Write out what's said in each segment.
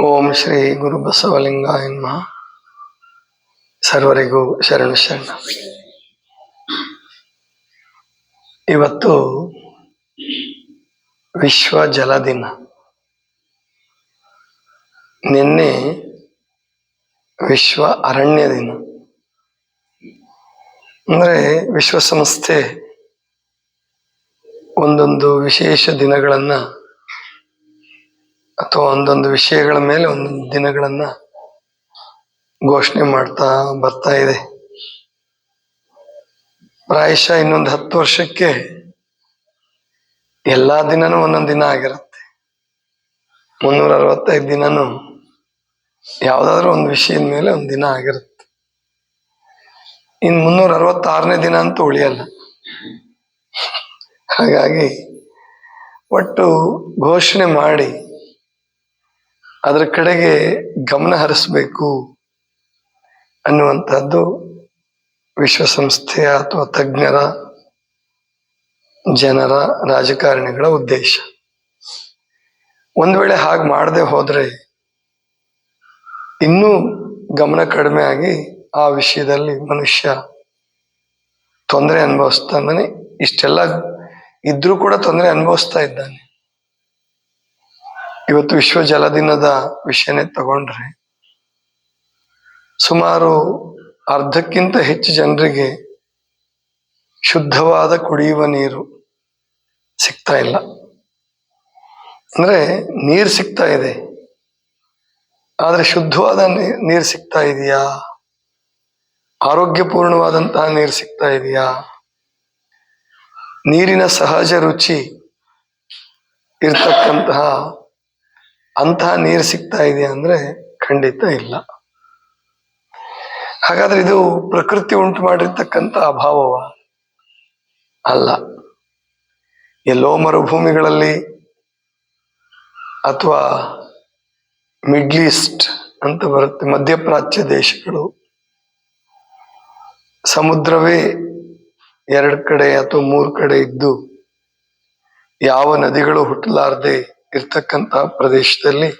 ಓಂ ಶ್ರೀ ಗುರು ಬಸವಲಿಂಗ ಎನ್ಮ ಸರ್ವರಿಗೂ ಶರಣ ಶರಣ. ಇವತ್ತು ವಿಶ್ವ ಜಲ ದಿನ. ನಿನ್ನೆ ವಿಶ್ವ ಅರಣ್ಯ ದಿನ. ಅಂದ್ರೆ ವಿಶ್ವಸಂಸ್ಥೆ ಒಂದೊಂದು ವಿಶೇಷ ದಿನಗಳನ್ನ ಅಥವಾ ಒಂದೊಂದು ವಿಷಯಗಳ ಮೇಲೆ ಒಂದೊಂದು ದಿನಗಳನ್ನ ಘೋಷಣೆ ಮಾಡ್ತಾ ಬರ್ತಾ ಇದೆ. ಪ್ರಾಯಶಃ ಇನ್ನೊಂದು ಹತ್ತು ವರ್ಷಕ್ಕೆ ಎಲ್ಲಾ ದಿನನೂ ಒಂದೊಂದು ದಿನ ಆಗಿರುತ್ತೆ. ಮುನ್ನೂರ ಅರವತ್ತೈದು ದಿನನೂ ಯಾವ್ದಾದ್ರು ಒಂದು ವಿಷಯದ ಮೇಲೆ ಒಂದು ದಿನ ಆಗಿರುತ್ತೆ. ಇನ್ ಮುನ್ನೂರ ಅರವತ್ತಾರನೇ ದಿನ ಅಂತೂ ಉಳಿಯಲ್ಲ. ಹಾಗಾಗಿ ಒಟ್ಟು ಘೋಷಣೆ ಮಾಡಿ ಅದರ ಕಡೆಗೆ ಗಮನ ಹರಿಸ್ಬೇಕು ಅನ್ನುವಂಥದ್ದು ವಿಶ್ವಸಂಸ್ಥೆಯ ಅಥವಾ ತಜ್ಞರ, ಜನರ ರಾಜಕಾರಣಿಗಳ ಉದ್ದೇಶ. ಒಂದು ವೇಳೆ ಹಾಗೆ ಮಾಡದೆ ಹೋದರೆ ಇನ್ನೂ ಗಮನ ಕಡಿಮೆ ಆಗಿ ಆ ವಿಷಯದಲ್ಲಿ ಮನುಷ್ಯ ತೊಂದರೆ ಅನುಭವಿಸ್ತಾನೆ. ಇಷ್ಟೆಲ್ಲ ಇದ್ರೂ ಕೂಡ ತೊಂದರೆ ಅನುಭವಿಸ್ತಾ ಇದ್ದಾನೆ. ಇವತ್ತು ವಿಶ್ವ ಜಲ ದಿನದ ವಿಷಯನೇ ತಗೊಂಡ್ರೆ ಸುಮಾರು ಅರ್ಧಕ್ಕಿಂತ ಹೆಚ್ಚು ಜನರಿಗೆ ಶುದ್ಧವಾದ ಕುಡಿಯುವ ನೀರು ಸಿಗ್ತಾ ಇಲ್ಲ. ಅಂದ್ರೆ ನೀರು ಸಿಗ್ತಾ ಇದೆ. ಆದ್ರೆ ಶುದ್ಧವಾದ ನೀರು ಸಿಗ್ತಾ ಇದೆಯಾ? ಆರೋಗ್ಯಪೂರ್ಣವಾದಂತಹ ನೀರು ಸಿಗ್ತಾ ಇದೆಯಾ? ನೀರಿನ ಸಹಜ ರುಚಿ ಇರ್ತಕ್ಕಂತಹ ಅಂತಹ ನೀರು ಸಿಗ್ತಾ ಇದೆಯಾ ಅಂದ್ರೆ ಖಂಡಿತ ಇಲ್ಲ. ಹಾಗಾದ್ರೆ ಇದು ಪ್ರಕೃತಿ ಉಂಟು ಮಾಡಿರ್ತಕ್ಕಂಥ ಅಭಾವವ? ಅಲ್ಲ. ಎಲ್ಲೋ ಮರುಭೂಮಿಗಳಲ್ಲಿ ಅಥವಾ ಮಿಡ್ಲ್ ಈಸ್ಟ್ ಅಂತ ಬರುತ್ತೆ, ಮಧ್ಯಪ್ರಾಚ್ಯ ದೇಶಗಳು, ಸಮುದ್ರವೇ ಎರಡು ಕಡೆ ಅಥವಾ ಮೂರು ಕಡೆ ಇದ್ದು ಯಾವ ನದಿಗಳು ಹುಟ್ಟಲಾರದೆ ಇರ್ತಕ್ಕಂತಹ ಪ್ರದೇಶದಲ್ಲಿ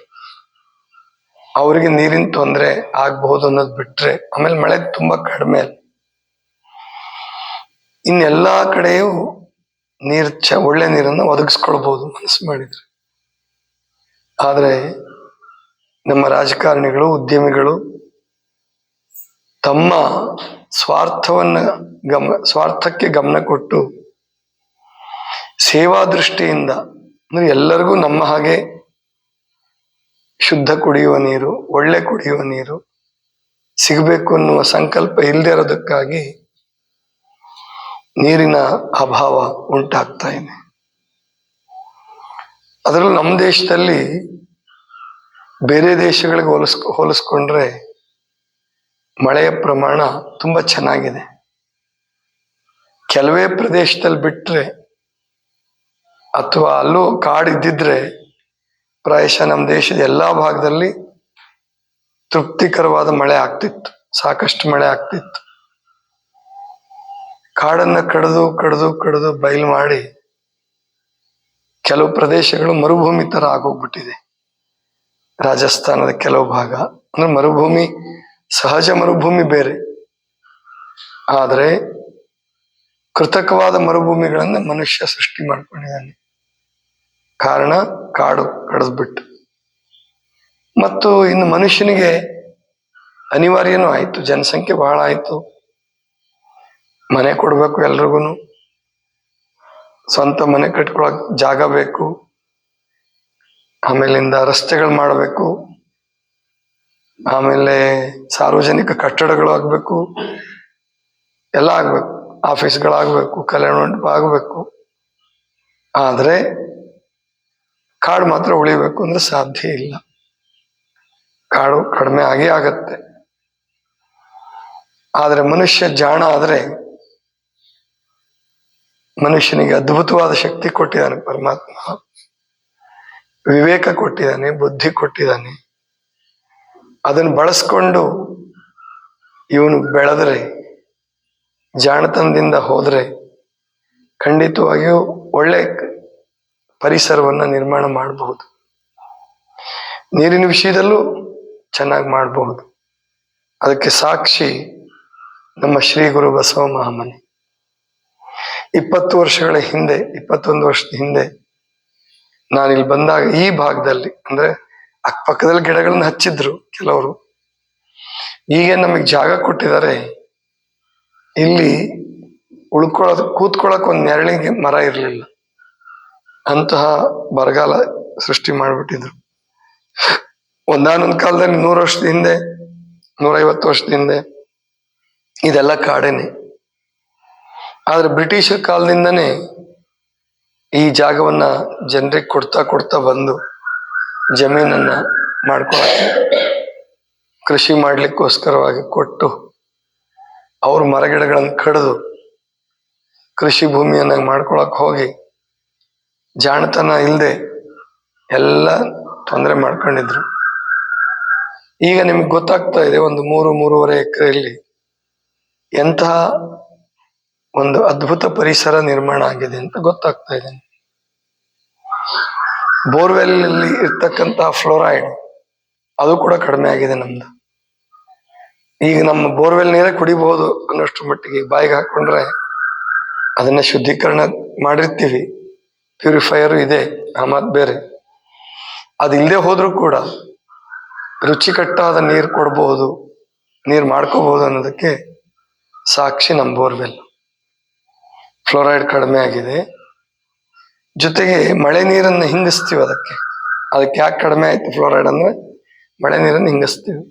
ಅವರಿಗೆ ನೀರಿನ ತೊಂದರೆ ಆಗ್ಬಹುದು ಅನ್ನೋದು ಬಿಟ್ರೆ ಆಮೇಲೆ ಮಳೆ ತುಂಬಾ ಕಡಿಮೆ ಇನ್ನೆಲ್ಲಾ ಕಡೆಯೂ ನೀರ್ ಚ, ಒಳ್ಳೆ ನೀರನ್ನ ಒದಗಿಸ್ಕೊಳ್ಬಹುದು ಮನಸ್ಸು ಮಾಡಿದ್ರೆ. ಆದರೆ ನಮ್ಮ ರಾಜಕಾರಣಿಗಳು, ಉದ್ಯಮಿಗಳು ತಮ್ಮ ಸ್ವಾರ್ಥವನ್ನ ಗಮ, ಸ್ವಾರ್ಥಕ್ಕೆ ಗಮನ ಕೊಟ್ಟು ಸೇವಾ ದೃಷ್ಟಿಯಿಂದ ಅಂದ್ರೆ ಎಲ್ಲರಿಗೂ ನಮ್ಮ ಹಾಗೆ ಶುದ್ಧ ಕುಡಿಯುವ ನೀರು, ಒಳ್ಳೆ ಕುಡಿಯುವ ನೀರು ಸಿಗಬೇಕು ಅನ್ನುವ ಸಂಕಲ್ಪ ಇಲ್ಲದೆ ಇರೋದಕ್ಕಾಗಿ ನೀರಿನ ಅಭಾವ ಉಂಟಾಗ್ತಾ ಇದೆ. ಅದರಲ್ಲೂ ನಮ್ಮ ದೇಶದಲ್ಲಿ ಬೇರೆ ದೇಶಗಳಿಗೆ ಹೋಲಿಸ್, ಹೋಲಿಸ್ಕೊಂಡ್ರೆ ಮಳೆಯ ಪ್ರಮಾಣ ತುಂಬಾ ಚೆನ್ನಾಗಿದೆ. ಕೆಲವೇ ಪ್ರದೇಶದಲ್ಲಿ ಬಿಟ್ರೆ ಅಥವಾ ಅಲ್ಲೂ ಕಾಡಿದ್ದಿದ್ರೆ ಪ್ರಾಯಶಃ ನಮ್ಮ ದೇಶದ ಎಲ್ಲಾ ಭಾಗದಲ್ಲಿ ತೃಪ್ತಿಕರವಾದ ಮಳೆ ಆಗ್ತಿತ್ತು, ಸಾಕಷ್ಟು ಮಳೆ ಆಗ್ತಿತ್ತು. ಕಾಡನ್ನ ಕಡಿದು ಕಡಿದು ಕಡಿದು ಬಯಲು ಮಾಡಿ ಕೆಲವು ಪ್ರದೇಶಗಳು ಮರುಭೂಮಿ ತರ ಆಗೋಗ್ಬಿಟ್ಟಿದೆ. ರಾಜಸ್ಥಾನದ ಕೆಲವು ಭಾಗ, ಅಂದ್ರೆ ಮರುಭೂಮಿ, ಸಹಜ ಮರುಭೂಮಿ ಬೇರೆ. ಆದರೆ ಕೃತಕವಾದ ಮರುಭೂಮಿಗಳನ್ನ ಮನುಷ್ಯ ಸೃಷ್ಟಿ ಮಾಡ್ಕೊಂಡಿದ್ದಾನೆ. ಕಾರಣ ಕಾಡು ಕಡಿದ್ಬಿಟ್ಟು ಮತ್ತು ಇನ್ನು ಮನುಷ್ಯನಿಗೆ ಅನಿವಾರ್ಯನೂ ಆಯ್ತು, ಜನಸಂಖ್ಯೆ ಬಹಳ ಆಯ್ತು. ಮನೆ ಕೊಡ್ಬೇಕು ಎಲ್ರಿಗೂ ಸ್ವಂತ ಮನೆ ಕಟ್ಕೊಳಕ್ ಜಾಗ ಬೇಕು. ಆಮೇಲಿಂದ ರಸ್ತೆಗಳು ಮಾಡಬೇಕು. ಆಮೇಲೆ ಸಾರ್ವಜನಿಕ ಕಟ್ಟಡಗಳು ಆಗಬೇಕು. ಎಲ್ಲ ಆಗ್ಬೇಕು. ಆಫೀಸ್ಗಳಾಗಬೇಕು ಕಲ್ಯಾಣ ಮಂಟಪ ಆಗಬೇಕು. ಆದ್ರೆ ಕಾಡು ಮಾತ್ರ ಉಳಿಬೇಕು ಅಂದ್ರೆ ಸಾಧ್ಯ ಇಲ್ಲ. ಕಾಡು ಕಡಿಮೆ ಆಗೇ ಆಗತ್ತೆ. ಆದರೆ ಮನುಷ್ಯ ಜಾಣ ಆದರೆ ಮನುಷ್ಯನಿಗೆ ಅದ್ಭುತವಾದ ಶಕ್ತಿ ಕೊಟ್ಟಿದ್ದಾನೆ ಪರಮಾತ್ಮ. ವಿವೇಕ ಕೊಟ್ಟಿದ್ದಾನೆ, ಬುದ್ಧಿ ಕೊಟ್ಟಿದ್ದಾನೆ. ಅದನ್ನು ಬಳಸ್ಕೊಂಡು ಇವನು ಬೆಳೆದ್ರೆ, ಜಾಣತನದಿಂದ ಹೋದರೆ ಖಂಡಿತವಾಗಿಯೂ ಒಳ್ಳೆ ಪರಿಸರವನ್ನ ನಿರ್ಮಾಣ ಮಾಡಬಹುದು. ನೀರಿನ ವಿಷಯದಲ್ಲೂ ಚೆನ್ನಾಗಿ ಮಾಡಬಹುದು. ಅದಕ್ಕೆ ಸಾಕ್ಷಿ ನಮ್ಮ ಶ್ರೀ ಗುರು ಬಸವ ಮಹಾಮನಿ. ಇಪ್ಪತ್ತು ವರ್ಷಗಳ ಹಿಂದೆ, ಇಪ್ಪತ್ತೊಂದು ವರ್ಷದ ಹಿಂದೆ ನಾನಿಲ್ಲಿ ಬಂದಾಗ ಈ ಭಾಗದಲ್ಲಿ, ಅಂದ್ರೆ ಅಕ್ಕಪಕ್ಕದಲ್ಲಿ ಗಿಡಗಳನ್ನ ಹಚ್ಚಿದ್ರು ಕೆಲವರು. ಈಗ ನಮಗೆ ಜಾಗ ಕೊಟ್ಟಿದ್ದಾರೆ. ಇಲ್ಲಿ ಉಳ್ಕೊಳ್ಳೋದು ಕೂತ್ಕೊಳ್ಳೋಕೆ ಒಂದು ನೆರಳಿಗೆ ಮರ ಇರಲಿಲ್ಲ. ಅಂತಹ ಬರಗಾಲ ಸೃಷ್ಟಿ ಮಾಡಿಬಿಟ್ಟಿದ್ರು. ಒಂದಾನೊಂದು ಕಾಲದಲ್ಲಿ ನೂರು ವರ್ಷದ ಹಿಂದೆ, ನೂರೈವತ್ತು ವರ್ಷದ ಹಿಂದೆ ಇದೆಲ್ಲ ಕಾಡೇನೆ. ಆದ್ರೆ ಬ್ರಿಟಿಷರ ಕಾಲದಿಂದನೇ ಈ ಜಾಗವನ್ನ ಜನರಿಗೆ ಕೊಡ್ತಾ ಕೊಡ್ತಾ ಬಂದು ಜಮೀನನ್ನ ಮಾಡ್ಕೊಳಕ್ಕೆ ಕೃಷಿ ಮಾಡ್ಲಿಕ್ಕೋಸ್ಕರವಾಗಿ ಕೊಟ್ಟು ಅವ್ರ ಮರಗಿಡಗಳನ್ನು ಕಡಿದು ಕೃಷಿ ಭೂಮಿಯನ್ನ ಮಾಡ್ಕೊಳಕ್ ಹೋಗಿ ಜಾಣತನ ಇಲ್ಲದೆ ಎಲ್ಲ ತೊಂದರೆ ಮಾಡ್ಕೊಂಡಿದ್ರು. ಈಗ ನಿಮ್ಗೆ ಗೊತ್ತಾಗ್ತಾ ಇದೆ, ಒಂದು ಮೂರು, ಮೂರುವರೆ ಎಕರೆಯಲ್ಲಿ ಎಂತಹ ಒಂದು ಅದ್ಭುತ ಪರಿಸರ ನಿರ್ಮಾಣ ಆಗಿದೆ ಅಂತ ಗೊತ್ತಾಗ್ತಾ ಇದೆ. ಬೋರ್ವೆಲ್ ಅಲ್ಲಿ ಇರ್ತಕ್ಕಂತಹ ಫ್ಲೋರೈಡ್ ಅದು ಕೂಡ ಕಡಿಮೆ ಆಗಿದೆ ನಮ್ದು. ಈಗ ನಮ್ಮ ಬೋರ್ವೆಲ್ ನೀರೇ ಕುಡಿಬಹುದು ಅನ್ನೋಷ್ಟು ಮಟ್ಟಿಗೆ ಬಾಯಿಗೆ ಹಾಕೊಂಡ್ರೆ ಅದನ್ನ ಶುದ್ಧೀಕರಣ ಮಾಡಿರ್ತೀವಿ. ಪ್ಯೂರಿಫೈಯರ್ ಇದೆ ಆ ಮಾತು ಬೇರೆ ಅದಿಲ್ಲದೆ ಹೋದರೂ ಕೂಡ ರುಚಿಕಟ್ಟಾದ ನೀರು ಕೊಡಬಹುದು ನೀರು ಮಾಡ್ಕೋಬಹುದು ಅನ್ನೋದಕ್ಕೆ ಸಾಕ್ಷಿ ನಮ್ಮ ಬೋರ್ವೆಲ್ ಫ್ಲೋರೈಡ್ ಕಡಿಮೆ ಆಗಿದೆ. ಜೊತೆಗೆ ಮಳೆ ನೀರನ್ನು ಹಿಂಗಿಸ್ತೀವಿ ಅದಕ್ಕೆ. ಅದಕ್ಕೆ ಯಾಕೆ ಕಡಿಮೆ ಆಯ್ತು ಫ್ಲೋರೈಡ್ ಅಂದರೆ ಮಳೆ ನೀರನ್ನು ಹಿಂಗಿಸ್ತೀವಿ.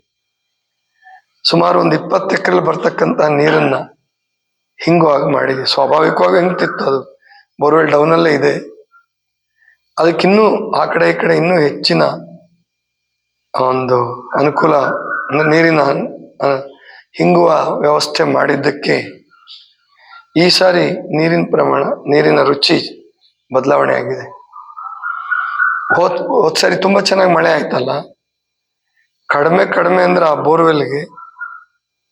ಸುಮಾರು ಒಂದು ಇಪ್ಪತ್ತು ಎಕರೆ ಬರ್ತಕ್ಕಂಥ ನೀರನ್ನ ಹಿಂಗುವಾಗ ಮಾಡಿದೆ ಸ್ವಾಭಾವಿಕವಾಗಿ ಹಿಂಗ್ತಿತ್ತು ಅದು. ಬೋರ್ವೆಲ್ ಡೌನಲ್ಲೇ ಇದೆ. ಅದಕ್ಕಿನ್ನೂ ಆ ಕಡೆ ಈ ಕಡೆ ಇನ್ನೂ ಹೆಚ್ಚಿನ ಒಂದು ಅನುಕೂಲ ನೀರಿನ ಹಿಂಗುವ ವ್ಯವಸ್ಥೆ ಮಾಡಿದ್ದಕ್ಕೆ ಈ ಸಾರಿ ನೀರಿನ ಪ್ರಮಾಣ, ನೀರಿನ ರುಚಿ ಬದಲಾವಣೆ ಆಗಿದೆ. ಹೋದ್ ಹೋದ್ ಸಾರಿ ತುಂಬಾ ಚೆನ್ನಾಗಿ ಮಳೆ ಆಯ್ತಲ್ಲ? ಕಡಿಮೆ ಕಡಿಮೆ ಅಂದ್ರೆ ಆ ಬೋರ್ವೆಲ್ಗೆ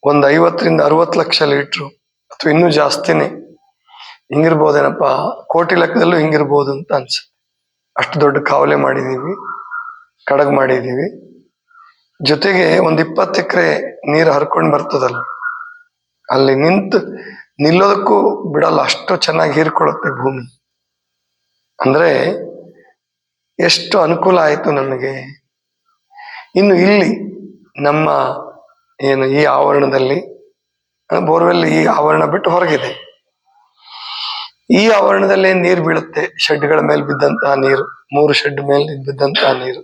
ಒಂದು ಐವತ್ತರಿಂದ ಅರವತ್ತು ಲಕ್ಷ ಲೀಟ್ರು, ಅಥವಾ ಇನ್ನೂ ಜಾಸ್ತಿನೇ. ಹಿಂಗಿರ್ಬೋದೇನಪ್ಪ? ಕೋಟಿ ಲೆಕ್ಕದಲ್ಲೂ ಹಿಂಗಿರ್ಬೋದು ಅಂತ ಅನ್ಸುತ್ತೆ. ಅಷ್ಟು ದೊಡ್ಡ ಕಾವಲೆ ಮಾಡಿದೀವಿ ಕಡಗ್ ಮಾಡಿದೀವಿ ಜೊತೆಗೆ ಒಂದ್ ಇಪ್ಪತ್ತು ಎಕರೆ ನೀರು ಹರ್ಕೊಂಡು ಬರ್ತದಲ್ಲ, ಅಲ್ಲಿ ನಿಂತು ನಿಲ್ಲೋದಕ್ಕೂ ಬಿಡಲ್ಲ, ಅಷ್ಟು ಚೆನ್ನಾಗಿ ಹೀರ್ಕೊಳ್ಳುತ್ತೆ ಭೂಮಿ. ಅಂದ್ರೆ ಎಷ್ಟು ಅನುಕೂಲ ಆಯ್ತು ನಮಗೆ. ಇನ್ನು ಇಲ್ಲಿ ನಮ್ಮ ಏನು ಈ ಆವರಣದಲ್ಲಿ, ಬೋರ್ವೆಲ್ ಈ ಆವರಣ ಬಿಟ್ಟು ಹೊರಗಿದೆ. ಈ ಆವರಣದಲ್ಲಿ ನೀರು ಬೀಳುತ್ತೆ. ಶೆಡ್ಗಳ ಮೇಲೆ ಬಿದ್ದಂತಹ ನೀರು, ಮೂರು ಶೆಡ್ ಮೇಲೆ ಬಿದ್ದಂತಹ ನೀರು.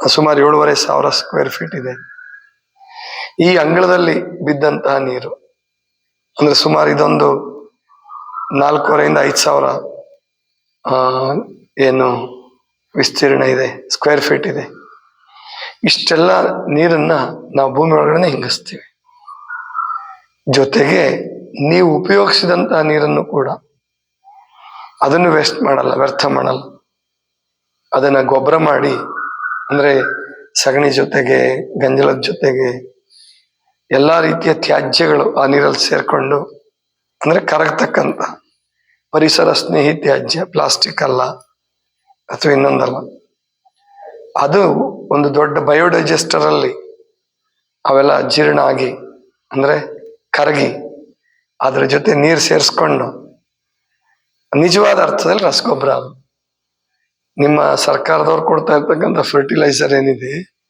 ಸುಮಾರು ಏಳುವರೆ ಸಾವಿರ ಸ್ಕ್ವೇರ್ ಫೀಟ್ ಇದೆ. ಈ ಅಂಗಳದಲ್ಲಿ ಬಿದ್ದಂತಹ ನೀರು, ಅಂದ್ರೆ ಸುಮಾರು ಇದೊಂದು ನಾಲ್ಕೂವರೆಯಿಂದ ಐದು ಸಾವಿರ ಏನು ವಿಸ್ತೀರ್ಣ ಇದೆ ಸ್ಕ್ವೇರ್ ಫೀಟ್ ಇದೆ. ಇಷ್ಟೆಲ್ಲ ನೀರನ್ನ ನಾವು ಭೂಮಿ ಒಳಗಡೆ ಹಿಂಗಿಸ್ತೀವಿ ಜೊತೆಗೆ ನೀವು ಉಪಯೋಗಿಸಿದಂತಹ ನೀರನ್ನು ಕೂಡ ಅದನ್ನು ವೇಸ್ಟ್ ಮಾಡಲ್ಲ, ವ್ಯರ್ಥ ಮಾಡಲ್ಲ. ಅದನ್ನ ಗೊಬ್ಬರ ಮಾಡಿ, ಅಂದ್ರೆ ಸಗಣಿ ಜೊತೆಗೆ, ಗಂಜಲದ ಜೊತೆಗೆ, ಎಲ್ಲಾ ರೀತಿಯ ತ್ಯಾಜ್ಯಗಳು ಆ ನೀರಲ್ಲಿ ಸೇರ್ಕೊಂಡು, ಅಂದ್ರೆ ಕರಗತಕ್ಕಂತ ಪರಿಸರ ಸ್ನೇಹಿ ತ್ಯಾಜ್ಯ ಪ್ಲಾಸ್ಟಿಕ್ ಅಲ್ಲ, ಅಥವಾ ಇನ್ನೊಂದಲ್ಲ. ಅದು ಒಂದು ದೊಡ್ಡ ಬಯೋಡೈಜೆಸ್ಟರ್ ಅಲ್ಲಿ ಅವೆಲ್ಲ ಜೀರ್ಣ ಆಗಿ, ಅಂದ್ರೆ ಕರಗಿ, ಅದ್ರ ಜೊತೆ ನೀರು ಸೇರಿಸ್ಕೊಂಡು ನಿಜವಾದ ಅರ್ಥದಲ್ಲಿ ರಸಗೊಬ್ಬರ ಅದು. ನಿಮ್ಮ ಸರ್ಕಾರದವ್ರು ಕೊಡ್ತಾ ಇರ್ತಕ್ಕಂಥ ಫರ್ಟಿಲೈಸರ್ ಏನಿದೆ,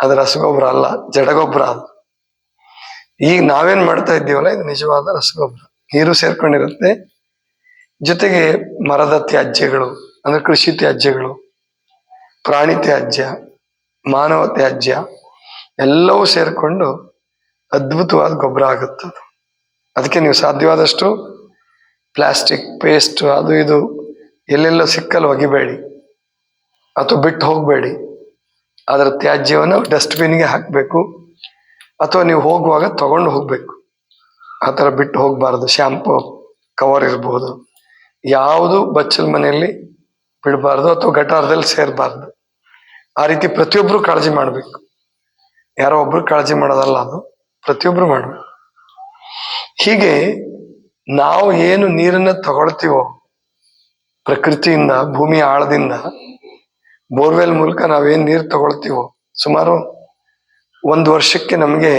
ಅದು ರಸಗೊಬ್ಬರ ಅಲ್ಲ, ಜಡಗೊಬ್ಬರ ಅದು. ಈಗ ನಾವೇನ್ ಮಾಡ್ತಾ ಇದ್ದೀವಲ್ಲ, ಇದು ನಿಜವಾದ ರಸಗೊಬ್ಬರ. ನೀರು ಸೇರ್ಕೊಂಡಿರುತ್ತೆ. ಜೊತೆಗೆ ಮರದ ತ್ಯಾಜ್ಯಗಳು, ಅಂದ್ರೆ ಕೃಷಿ ತ್ಯಾಜ್ಯಗಳು, ಪ್ರಾಣಿ ತ್ಯಾಜ್ಯ, ಮಾನವ ತ್ಯಾಜ್ಯ, ಎಲ್ಲವೂ ಸೇರ್ಕೊಂಡು ಅದ್ಭುತವಾದ ಗೊಬ್ಬರ ಆಗುತ್ತೆ ಅದಕ್ಕೆ ನೀವು ಸಾಧ್ಯವಾದಷ್ಟು ಪ್ಲಾಸ್ಟಿಕ್ ಪೇಸ್ಟ್ ಅದು ಇದು ಎಲ್ಲೆಲ್ಲೋ ಸಿಕ್ಕಲ್ಲಿ ಒಗಿಬೇಡಿ. ಅಥವಾ ಬಿಟ್ಟು ಹೋಗಬೇಡಿ. ಅದರ ತ್ಯಾಜ್ಯವನ್ನು ಡಸ್ಟ್ಬಿನ್ಗೆ ಹಾಕಬೇಕು. ಅಥವಾ ನೀವು ಹೋಗುವಾಗ ತಗೊಂಡು ಹೋಗಬೇಕು. ಆ ಥರ ಬಿಟ್ಟು ಹೋಗಬಾರ್ದು. ಶ್ಯಾಂಪು, ಕವರ್ ಇರ್ಬೋದು. ಯಾವುದು ಬಚ್ಚಲ ಮನೆಯಲ್ಲಿ ಬಿಡಬಾರ್ದು ಅಥವಾ ಗಟಾರದಲ್ಲಿ ಸೇರಬಾರ್ದು. ಆ ರೀತಿ ಪ್ರತಿಯೊಬ್ಬರು ಕಾಳಜಿ ಮಾಡಬೇಕು. ಯಾರೋ ಒಬ್ರು ಕಾಳಜಿ ಮಾಡೋದಲ್ಲ ಅದು. ಪ್ರತಿಯೊಬ್ಬರು ಮಾಡಬೇಕು. ಹೀಗೆ ನಾವು ಏನು ನೀರನ್ನ ತಗೊಳ್ತೀವೋ ಪ್ರಕೃತಿಯಿಂದ, ಭೂಮಿ ಆಳದಿಂದ, ಬೋರ್ವೆಲ್ ಮೂಲಕ ನಾವೇನು ನೀರು ತಗೊಳ್ತೀವೋ ಸುಮಾರು ಒಂದು ವರ್ಷಕ್ಕೆ ನಮಗೆ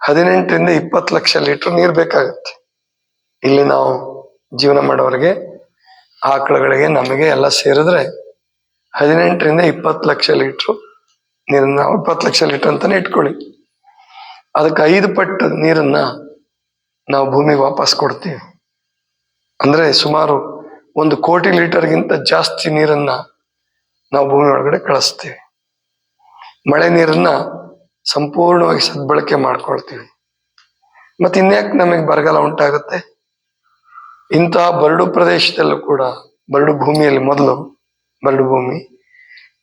ಹದಿನೆಂಟರಿಂದ ಇಪ್ಪತ್ತು ಲಕ್ಷ ಲೀಟರ್ ನೀರು ಬೇಕಾಗುತ್ತೆ. ಇಲ್ಲಿ ನಾವು ಜೀವನ ಮಾಡೋರಿಗೆ, ಆಕಳುಗಳಿಗೆ ನಮಗೆ ಎಲ್ಲ ಸೇರಿದ್ರೆ ಹದಿನೆಂಟರಿಂದ ಇಪ್ಪತ್ತು ಲಕ್ಷ ಲೀಟ್ರು ನೀರನ್ನ, ಇಪ್ಪತ್ತು ಲಕ್ಷ ಲೀಟರ್ ಅಂತಾನೆ ಇಟ್ಕೊಳ್ಳಿ. ಅದಕ್ಕೆ ಐದು ಪಟ್ಟು ನೀರನ್ನ ನಾವು ಭೂಮಿಗೆ ವಾಪಸ್ ಕೊಡ್ತೀವಿ. ಅಂದ್ರೆ ಸುಮಾರು ಒಂದು ಕೋಟಿ ಲೀಟರ್ಗಿಂತ ಜಾಸ್ತಿ ನೀರನ್ನ ನಾವು ಭೂಮಿ ಒಳಗಡೆ ಕಳಿಸ್ತೀವಿ. ಮಳೆ ನೀರನ್ನ ಸಂಪೂರ್ಣವಾಗಿ ಸದ್ಬಳಕೆ ಮಾಡ್ಕೊಳ್ತೀವಿ. ಮತ್ತೆ ಇನ್ಯಾಕೆ ನಮಗೆ ಬರಗಾಲ ಉಂಟಾಗುತ್ತೆ? ಇಂತಹ ಬರಡು ಪ್ರದೇಶದಲ್ಲೂ ಕೂಡ ಬರಡು ಭೂಮಿಯಲ್ಲಿ ಮೊದಲು ಬರಡು ಭೂಮಿ,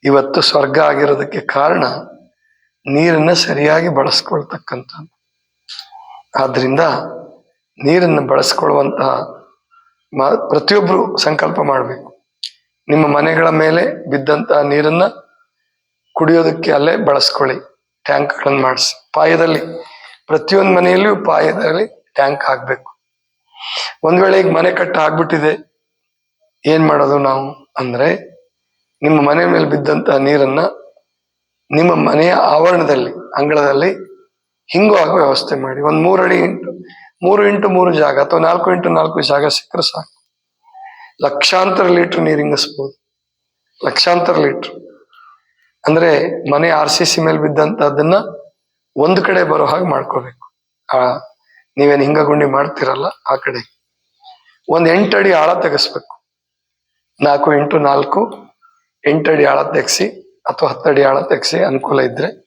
ಇವತ್ತು ಸ್ವರ್ಗ ಆಗಿರೋದಕ್ಕೆ ಕಾರಣ ನೀರನ್ನ ಸರಿಯಾಗಿ ಬಳಸ್ಕೊಳ್ತಕ್ಕಂಥದ್ದು. ಆದ್ರಿಂದ ನೀರನ್ನು ಬಳಸ್ಕೊಳ್ಳುವಂತಹ ಮಾ, ಪ್ರತಿಯೊಬ್ರು ಸಂಕಲ್ಪ ಮಾಡಬೇಕು. ನಿಮ್ಮ ಮನೆಗಳ ಮೇಲೆ ಬಿದ್ದಂತಹ ನೀರನ್ನ ಕುಡಿಯೋದಕ್ಕೆ ಅಲ್ಲೇ ಬಳಸ್ಕೊಳ್ಳಿ. ಟ್ಯಾಂಕ್ಗಳನ್ನು ಮಾಡಿಸಿ. ಪಾಯದಲ್ಲಿ, ಪ್ರತಿಯೊಂದು ಮನೆಯಲ್ಲಿಯೂ ಪಾಯದಲ್ಲಿ ಟ್ಯಾಂಕ್ ಹಾಕಬೇಕು. ಒಂದ್ ವೇಳೆ ಈಗ ಮನೆ ಕಟ್ಟ ಆಗ್ಬಿಟ್ಟಿದೆ, ಏನ್ ಮಾಡೋದು ನಾವು? ಅಂದ್ರೆ ನಿಮ್ಮ ಮನೆ ಮೇಲೆ ಬಿದ್ದಂತಹ ನೀರನ್ನ ನಿಮ್ಮ ಮನೆಯ ಆವರಣದಲ್ಲಿ, ಅಂಗಳದಲ್ಲಿ ಹಿಂಗು ಆಗೋ ವ್ಯವಸ್ಥೆ ಮಾಡಿ. ಒಂದು ಮೂರಡಿ ಇಂಟು ಮೂರು ಇಂಟು ಮೂರು ಜಾಗ ಅಥವಾ ನಾಲ್ಕು ಇಂಟು ನಾಲ್ಕು ಜಾಗ ಸಿಕ್ಕರೆ ಸಾಕು. ಲಕ್ಷಾಂತರ ಲೀಟರ್ ನೀರಿಂಗಿಸ್ಬೋದು ಲಕ್ಷಾಂತರ ಲೀಟರ್. ಅಂದ್ರೆ ಮನೆ ಆರ್ ಸಿ ಸಿ ಮೇಲೆ ಬಿದ್ದಂತದನ್ನ ಒಂದು ಕಡೆ ಬರೋ ಹಾಗೆ ಮಾಡ್ಕೋಬೇಕು. ಆ, ನೀವೇನು ಹಿಂಗ ಗುಂಡಿ ಮಾಡ್ತಿರಲ್ಲ ಆ ಕಡೆ. ಒಂದ್ ಎಂಟಡಿ ಆಳ ತೆಗೆಸ್ಬೇಕು. ನಾಲ್ಕು ಇಂಟು ನಾಲ್ಕು ಎಂಟಡಿ ಆಳ ತೆಗ್ಸಿ ಅಥವಾ ಹತ್ತಡಿ ಆಳ ತೆಗ್ಸಿ ಅನುಕೂಲ ಇದ್ರೆ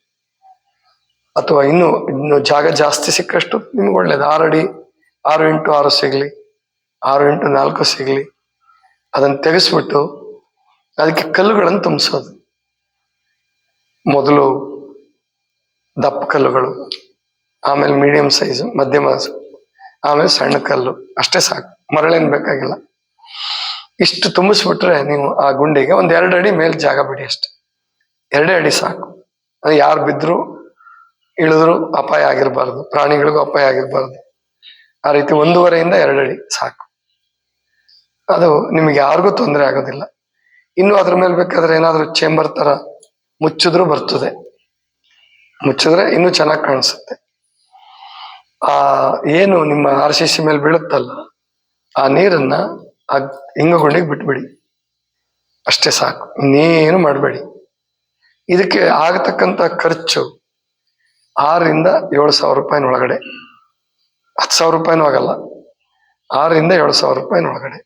ಅಥವಾ ಇನ್ನು ಇನ್ನು ಜಾಗ ಜಾಸ್ತಿ ಸಿಕ್ಕಷ್ಟು ನಿಮ್ಗೆ ಒಳ್ಳೇದು. ಆರು ಅಡಿ ಆರು ಇಂಟು ಆರು ಸಿಗ್ಲಿ. ಆರು ಇಂಟು ನಾಲ್ಕು ಸಿಗ್ಲಿ. ಅದನ್ನು ತೆಗೆಸ್ಬಿಟ್ಟು ಅದಕ್ಕೆ ಕಲ್ಲುಗಳನ್ನು ತುಂಬಿಸೋದು. ಮೊದಲು ದಪ್ಪ ಕಲ್ಲುಗಳು, ಆಮೇಲೆ ಮೀಡಿಯಂ ಸೈಜು, ಮಧ್ಯಮ ಆಮೇಲೆ ಸಣ್ಣ ಕಲ್ಲು. ಅಷ್ಟೇ ಸಾಕು. ಮರಳೇನು ಬೇಕಾಗಿಲ್ಲ. ಇಷ್ಟು ತುಂಬಿಸ್ಬಿಟ್ರೆ ನೀವು ಆ ಗುಂಡಿಗೆ ಒಂದ್ ಎರಡು ಅಡಿ ಮೇಲೆ ಜಾಗ ಬಿಡಿ ಅಷ್ಟೆ. ಎರಡೇ ಅಡಿ ಸಾಕು. ಯಾರು ಬಿದ್ರು ಇಳಿದ್ರು ಅಪಾಯ ಆಗಿರಬಾರ್ದು, ಪ್ರಾಣಿಗಳಿಗೂ ಅಪಾಯ ಆಗಿರಬಾರ್ದು. ಆ ರೀತಿ ಒಂದೂವರೆಯಿಂದ ಎರಡು ಅಡಿ ಸಾಕು. ಅದು ನಿಮ್ಗೆ ಯಾರಿಗೂ ತೊಂದರೆ ಆಗೋದಿಲ್ಲ. ಇನ್ನು ಅದ್ರ ಮೇಲೆ ಬೇಕಾದ್ರೆ ಏನಾದರೂ ಚೇಂಬರ್ ತರ ಮುಚ್ಚಿದ್ರು ಬರ್ತದೆ. ಮುಚ್ಚಿದ್ರೆ ಇನ್ನೂ ಚೆನ್ನಾಗಿ ಕಾಣಿಸುತ್ತೆ. ಆ, ಏನು ನಿಮ್ಮ ಆರ್ ಸಿ ಸಿ ಮೇಲೆ ಬೀಳುತ್ತಲ್ಲ, ಆ ನೀರನ್ನ ಹಿಂಗಗೊಂಡಿಗೆ ಬಿಟ್ಬಿಡಿ. ಅಷ್ಟೇ ಸಾಕು, ಇನ್ನೇನು ಮಾಡಬೇಡಿ. ಇದಕ್ಕೆ ಆಗತಕ್ಕಂತ ಖರ್ಚು ಆರರಿಂದ ಏಳು ಸಾವಿರ ರೂಪಾಯಿನ ಒಳಗಡೆ ಹತ್ತು ಸಾವಿರ ರೂಪಾಯಿನೂ ಆಗಲ್ಲ ಆರರಿಂದ ಏಳು ಸಾವಿರ ರೂಪಾಯಿನ ಒಳಗಡೆ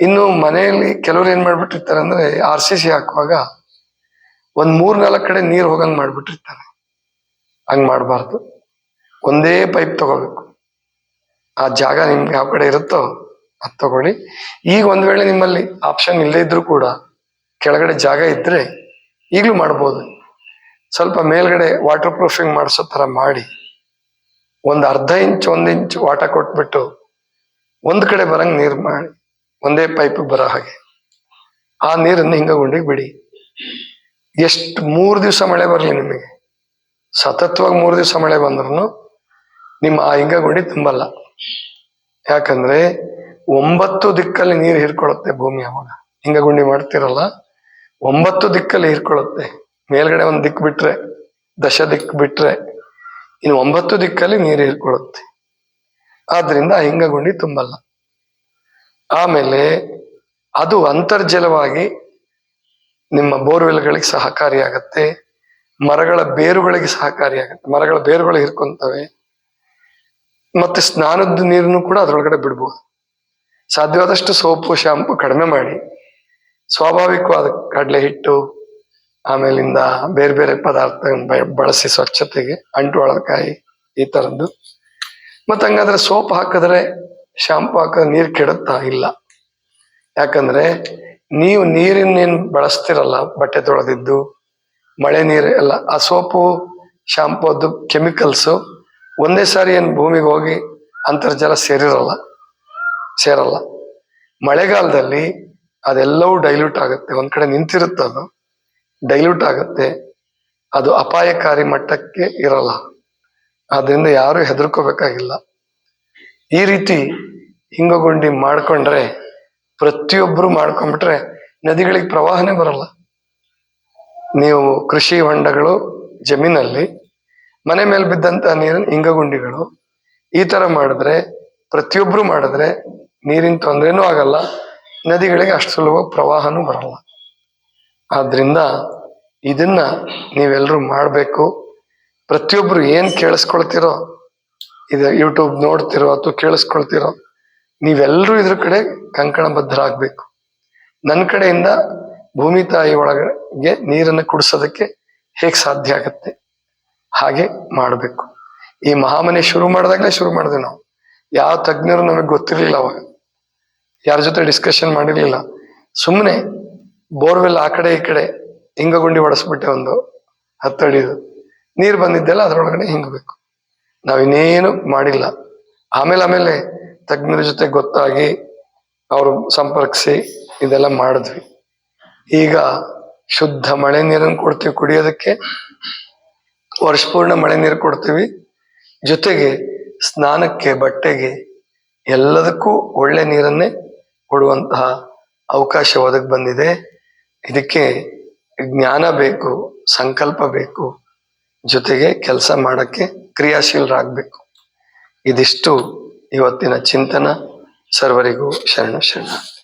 ಇನ್ನು ಮನೆಯಲ್ಲಿ ಕೆಲವ್ರು ಏನ್ ಮಾಡ್ಬಿಟ್ಟಿರ್ತಾರೆ ಅಂದ್ರೆ ಆರ್ ಸಿ ಸಿ ಹಾಕುವಾಗ ಒಂದ್ ಮೂರ್ ನಾಲ್ಕು ಕಡೆ ನೀರು ಹೋಗಂಗ್ ಮಾಡ್ಬಿಟ್ಟಿರ್ತಾರೆ. ಹಂಗ್ ಮಾಡಬಾರ್ದು. ಒಂದೇ ಪೈಪ್ ತಗೋಬೇಕು. ಆ ಜಾಗ ನಿಮ್ಗೆ ಯಾವ ಕಡೆ ಇರುತ್ತೋ ಅದು ತಗೊಳ್ಳಿ. ಈಗ ಒಂದ್ ವೇಳೆ ನಿಮ್ಮಲ್ಲಿ ಆಪ್ಷನ್ ಇಲ್ಲದೇ ಇದ್ರೂ ಕೂಡ ಕೆಳಗಡೆ ಜಾಗ ಇದ್ರೆ ಈಗಲೂ ಮಾಡ್ಬೋದು. ಸ್ವಲ್ಪ ಮೇಲ್ಗಡೆ ವಾಟರ್ ಪ್ರೂಫಿಂಗ್ ಮಾಡಿಸೋ ತರ ಮಾಡಿ, ಒಂದು ಅರ್ಧ ಇಂಚ್, ಒಂದು ಇಂಚ್ ವಾಟ ಕೊಟ್ಬಿಟ್ಟು ಒಂದು ಕಡೆ ಬರಂಗ್ ನೀರು ಮಾಡಿ, ಒಂದೇ ಪೈಪ್ ಬರೋ ಹಾಗೆ. ಆ ನೀರನ್ನು ಹಿಂಗ ಗುಂಡಿಗೆ ಬಿಡಿ. ಎಷ್ಟು ಮೂರು ದಿವಸ ಮಳೆ ಬರಲಿ ನಿಮಗೆ. ಸತತವಾಗಿ ಮೂರು ದಿವಸ ಮಳೆ ಬಂದ್ರು ನಿಮ್ಮ ಆ ಹಿಂಗ ಗುಂಡಿ ತುಂಬಲ್ಲ. ಯಾಕಂದ್ರೆ ಒಂಬತ್ತು ದಿಕ್ಕಲ್ಲಿ ನೀರು ಹೀರ್ಕೊಳ್ಳುತ್ತೆ ಭೂಮಿ ಅವಾಗ. ಹಿಂಗ ಗುಂಡಿ ಮಾಡ್ತಿರಲ್ಲ, ಒಂಬತ್ತು ದಿಕ್ಕಲ್ಲಿ ಹೀರ್ಕೊಳ್ಳುತ್ತೆ ಮೇಲ್ಗಡೆ ಒಂದ್ ದಿಕ್ಕು ಬಿಟ್ರೆ, ದಶ ದಿಕ್ಕು ಬಿಟ್ರೆ, ಇನ್ನು ಒಂಬತ್ತು ದಿಕ್ಕಲ್ಲಿ ನೀರು ಹೀರ್ಕೊಳ್ಳುತ್ತೆ ಆದ್ರಿಂದ ಹಿಂಗಗುಂಡಿ ಹಿಂಗ ಗುಂಡಿ ತುಂಬಲ್ಲ. ಆಮೇಲೆ ಅದು ಅಂತರ್ಜಲವಾಗಿ ನಿಮ್ಮ ಬೋರ್ವೆಲ್ಗಳಿಗೆ ಸಹಕಾರಿಯಾಗತ್ತೆ, ಮರಗಳ ಬೇರುಗಳಿಗೆ ಸಹಕಾರಿಯಾಗತ್ತೆ, ಮರಗಳ ಬೇರುಗಳು ಹಿರ್ಕೊಂತವೆ ಮತ್ತೆ ಸ್ನಾನದ ನೀರನ್ನು ಕೂಡ ಅದರೊಳಗಡೆ ಬಿಡ್ಬೋದು. ಸಾಧ್ಯವಾದಷ್ಟು ಸೋಪು, ಶಾಂಪು ಕಡಿಮೆ ಮಾಡಿ, ಸ್ವಾಭಾವಿಕವಾದ ಕಡಲೆ ಹಿಟ್ಟು ಆಮೇಲಿಂದ ಬೇರೆ ಬೇರೆ ಪದಾರ್ಥ ಬಳಸಿ ಸ್ವಚ್ಛತೆಗೆ ಅಂಟು ಒಳಕಾಯಿ ಈ ತರದ್ದು. ಮತ್ತೆ ಹಂಗಾದ್ರೆ ಸೋಪ್ ಹಾಕಿದ್ರೆ ಶಾಂಪು ಹಾಕಿದ್ರೆ ನೀರ್ ಕೆಡುತ್ತಾ ಇಲ್ಲ. ಯಾಕಂದ್ರೆ ನೀವು ನೀರಿನೇನ್ ಬಳಸ್ತಿರಲ್ಲ, ಬಟ್ಟೆ ತೊಳೆದಿದ್ದು, ಮಳೆ ನೀರು ಎಲ್ಲ, ಆ ಸೋಪು, ಶಾಂಪು ಅದು ಕೆಮಿಕಲ್ಸ್ ಒಂದೇ ಸಾರಿ ಏನು ಭೂಮಿಗೆ ಹೋಗಿ ಅಂತರ್ಜಲ ಸೇರಿರಲ್ಲ, ಸೇರಲ್ಲ. ಮಳೆಗಾಲದಲ್ಲಿ ಅದೆಲ್ಲವೂ ಡೈಲ್ಯೂಟ್ ಆಗುತ್ತೆ, ಒಂದ್ ಕಡೆ ನಿಂತಿರುತ್ತದು. ಡೈಲ್ಯೂಟ್ ಆಗುತ್ತೆ. ಅದು ಅಪಾಯಕಾರಿ ಮಟ್ಟಕ್ಕೆ ಇರಲ್ಲ. ಆದ್ರಿಂದ ಯಾರು ಹೆದರ್ಕೋಬೇಕಾಗಿಲ್ಲ. ಈ ರೀತಿ ಹಿಂಗಗುಂಡಿ ಮಾಡ್ಕೊಂಡ್ರೆ, ಪ್ರತಿಯೊಬ್ರು ಮಾಡ್ಕೊಂಡ್ಬಿಟ್ರೆ ನದಿಗಳಿಗೆ ಪ್ರವಾಹನೇ ಬರಲ್ಲ. ನೀವು ಕೃಷಿ ಹೊಂಡಗಳು ಜಮೀನಲ್ಲಿ, ಮನೆ ಮೇಲೆ ಬಿದ್ದಂತ ನೀರಿನ ಹಿಂಗಗುಂಡಿಗಳು ಈ ತರ ಮಾಡಿದ್ರೆ, ಪ್ರತಿಯೊಬ್ರು ಮಾಡಿದ್ರೆ ನೀರಿನ ತೊಂದರೆನೂ ಆಗಲ್ಲ, ನದಿಗಳಿಗೆ ಅಷ್ಟು ಸುಲಭ ಪ್ರವಾಹನೂ ಬರಲ್ಲ. ಆದ್ರಿಂದ ಇದನ್ನ ನೀವೆಲ್ಲರೂ ಮಾಡಬೇಕು. ಪ್ರತಿಯೊಬ್ರು ಏನ್ ಕೇಳಿಸ್ಕೊಳ್ತಿರೋ, ಇದು ಯೂಟ್ಯೂಬ್ ನೋಡ್ತಿರೋ ಅಥವಾ ಕೇಳಿಸ್ಕೊಳ್ತಿರೋ ನೀವೆಲ್ಲರೂ ಇದ್ರ ಕಡೆ ಕಂಕಣಬದ್ಧರಾಗಬೇಕು. ನನ್ನ ಕಡೆಯಿಂದ ಭೂಮಿ ತಾಯಿ ಒಳಗೆ ನೀರನ್ನು ಕುಡಿಸೋದಕ್ಕೆ ಹೇಗೆ ಸಾಧ್ಯ ಆಗತ್ತೆ? ಹಾಗೆ ಮಾಡಬೇಕು. ಈ ಮಹಾಮನೆ ಶುರು ಮಾಡಿದಾಗಲೇ ಶುರು ಮಾಡಿದೆ ನಾವು. ಯಾವ ತಜ್ಞರು ನಮಗೆ ಗೊತ್ತಿರಲಿಲ್ಲ ಅವಾಗ. ಯಾರ ಜೊತೆ ಡಿಸ್ಕಷನ್ ಮಾಡಿರಲಿಲ್ಲ. ಸುಮ್ಮನೆ ಬೋರ್ವೆಲ್ ಆ ಕಡೆ ಈ ಕಡೆ ಹಿಂಗಗುಂಡಿ ಹೊಡೆಸ್ಬಿಟ್ಟೆ ಒಂದು ಹತ್ತಡಿದು ನೀರು ಬಂದಿದ್ದೆಲ್ಲ ಅದ್ರೊಳಗಡೆ ಹಿಂಗಬೇಕು ನಾವಿನ್ನೇನು ಮಾಡಿಲ್ಲ. ಆಮೇಲೆ ಆಮೇಲೆ ತಜ್ಞರ ಜೊತೆ ಗೊತ್ತಾಗಿ ಅವರು ಸಂಪರ್ಕಿಸಿ ಇದೆಲ್ಲ ಮಾಡಿದ್ವಿ. ಈಗ ಶುದ್ಧ ಮಳೆ ನೀರನ್ನು ಕೊಡ್ತೀವಿ ಕುಡಿಯೋದಕ್ಕೆ. ವರ್ಷಪೂರ್ಣ ಮಳೆ ನೀರು ಕೊಡ್ತೀವಿ. ಜೊತೆಗೆ ಸ್ನಾನಕ್ಕೆ, ಬಟ್ಟೆಗೆ ಎಲ್ಲದಕ್ಕೂ ಒಳ್ಳೆ ನೀರನ್ನೇ ಕೊಡುವಂತಹ ಅವಕಾಶ ಒದಗಿ ಬಂದಿದೆ. ಇದಕ್ಕೆ ಜ್ಞಾನ ಬೇಕು, ಸಂಕಲ್ಪ ಬೇಕು, ಜೊತೆಗೆ ಕೆಲಸ ಮಾಡೋಕ್ಕೆ ಕ್ರಿಯಾಶೀಲರಾಗಬೇಕು. ಇದಿಷ್ಟು ಇವತ್ತಿನ ಚಿಂತನ. ಸರ್ವರಿಗೂ ಶರಣ ಶರಣ.